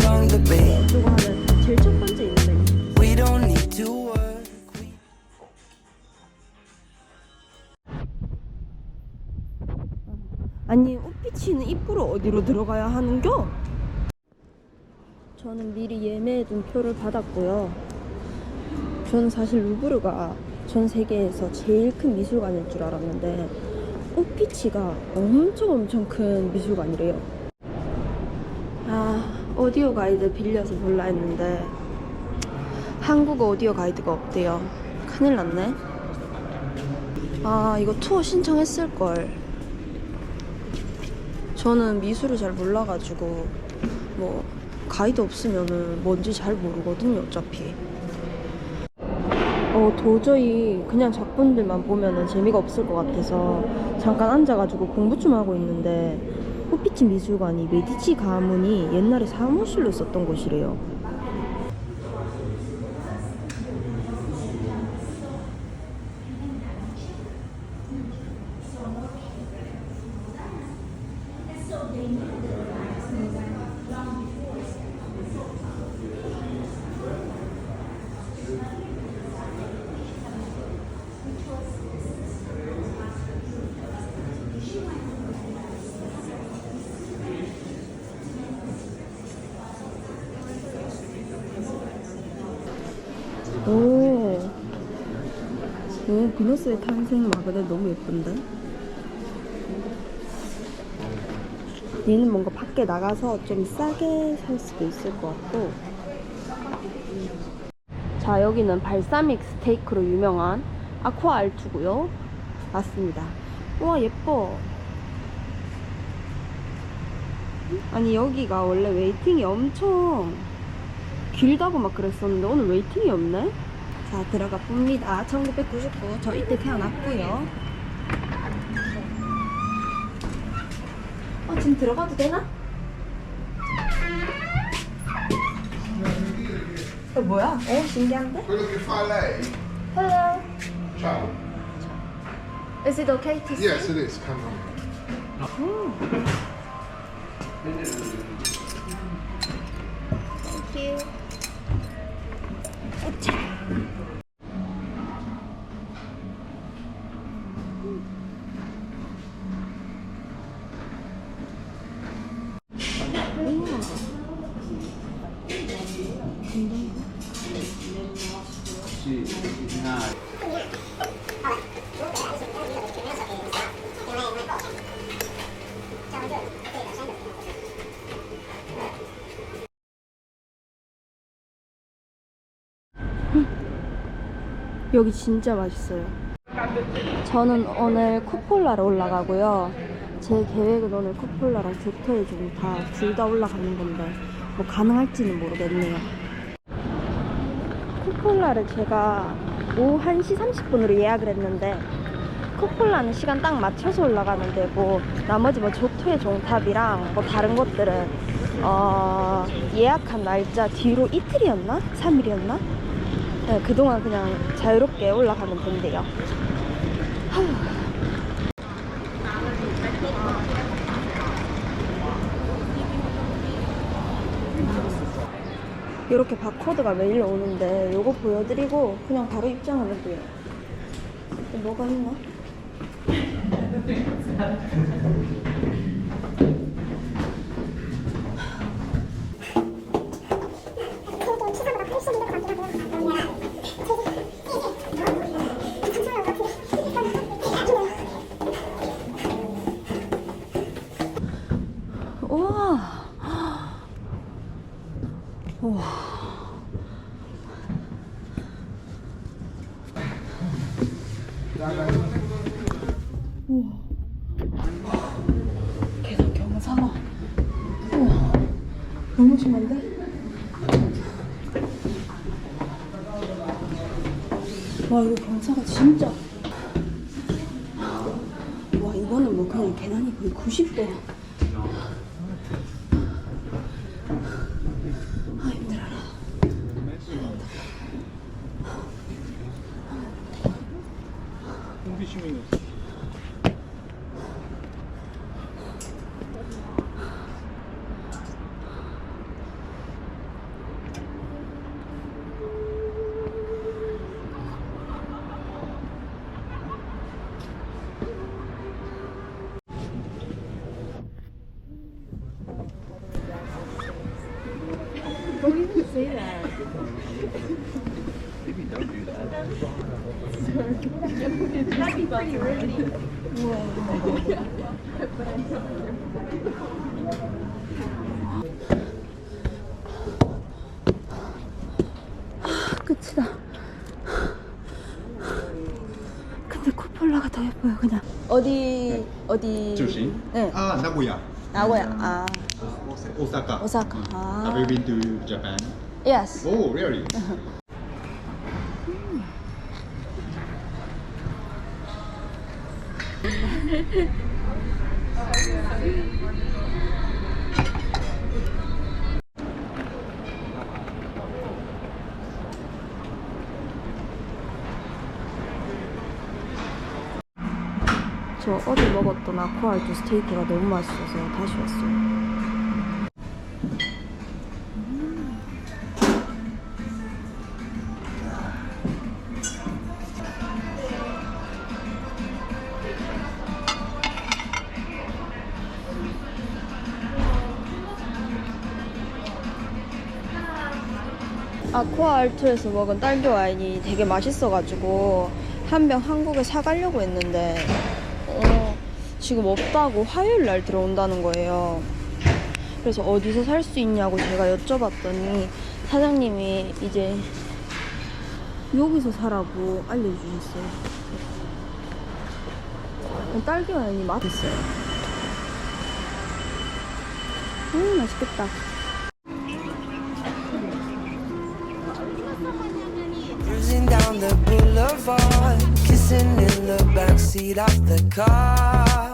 along the bay. 제일 첫 번째 있는 We don't need to work. We 아니 옷 비치는 입구로 어디로 들어가야 하는겨? 저는 미리 예매해둔 표를 받았고요. 저는 사실 루브르가 전 세계에서 제일 큰 미술관일 줄 알았는데 오피치가 엄청 엄청 큰 미술관이래요. 아 오디오 가이드 빌려서 볼라 했는데 한국어 오디오 가이드가 없대요. 큰일 났네. 아 이거 투어 신청했을 걸. 저는 미술을 잘 몰라가지고 뭐 가이드 없으면은 뭔지 잘 모르거든요 어차피 어 도저히 그냥 작품들만 보면은 재미가 없을 것 같아서 잠깐 앉아가지고 공부 좀 하고 있는데 호피치 미술관이 메디치 가문이 옛날에 사무실로 썼던 곳이래요 오, 오 비너스의 탄생 마그넷 너무 예쁜데? 얘는 뭔가 밖에 나가서 좀 싸게 살 수도 있을 것 같고. 자 여기는 발사믹 스테이크로 유명한 아쿠아 알투고요. 맞습니다. 우와 예뻐. 아니 여기가 원래 웨이팅이 엄청 길다고 막 그랬었는데 오늘 웨이팅이 없네 자 들어가 봅니다 1999 저 이때 태어났고요 어 지금 들어가도 되나? 어 뭐야? 어 신기한데? We're looking for LA. Hello Ciao. Is it okay to see? Yes, it is. Come on. Thank you. 不讲。好了，是没， 여기 진짜 맛있어요. 저는 오늘 쿠폴라로 올라가고요. 제 계획은 오늘 쿠폴라랑 조토에 좀다둘 다 올라가는 건데 뭐 가능할지는 모르겠네요. 쿠폴라를 제가 오후 1시 30분으로 예약을 했는데 쿠폴라는 시간 딱 맞춰서 올라가는 데고 나머지 뭐 조토의 종탑이랑 뭐 다른 것들은 어, 예약한 날짜 뒤로 이틀이었나? 3일이었나? 네, 그동안 그냥 자유롭게 올라가면 된대요. 이렇게 바코드가 매일 오는데 요거 보여드리고 그냥 바로 입장하면 돼요. 또 뭐가 있나? 우와. 우와. 우와. 계속 경사가. 우와. 너무 심한데? 와, 이거 경사가 진짜. 와, 이거는 뭐 그냥 계단이 거의 90도야. 아 힘들어라. 끝이다. 근데 코폴라가 더 예뻐요, 그냥. 어디 어디? 就行。 네. Ah, Nagoya. 나고야. 아, Osaka. 오사카. Have you 아, been to Japan? yes. Oh, really? 저 어제 먹었던 아쿠아알토 스테이크가 너무 맛있어서 다시 왔어요. 아쿠아알토에서 먹은 딸기 와인이 되게 맛있어가지고 한 병 한국에 사가려고 했는데 어, 지금 없다고 화요일 날 들어온다는 거예요. 그래서 어디서 살 수 있냐고 제가 여쭤봤더니 사장님이 이제 여기서 사라고 알려주셨어요. 딸기 와인이 맛있어요. 음, 맛있겠다. Down the boulevard, kissing in the backseat of the car.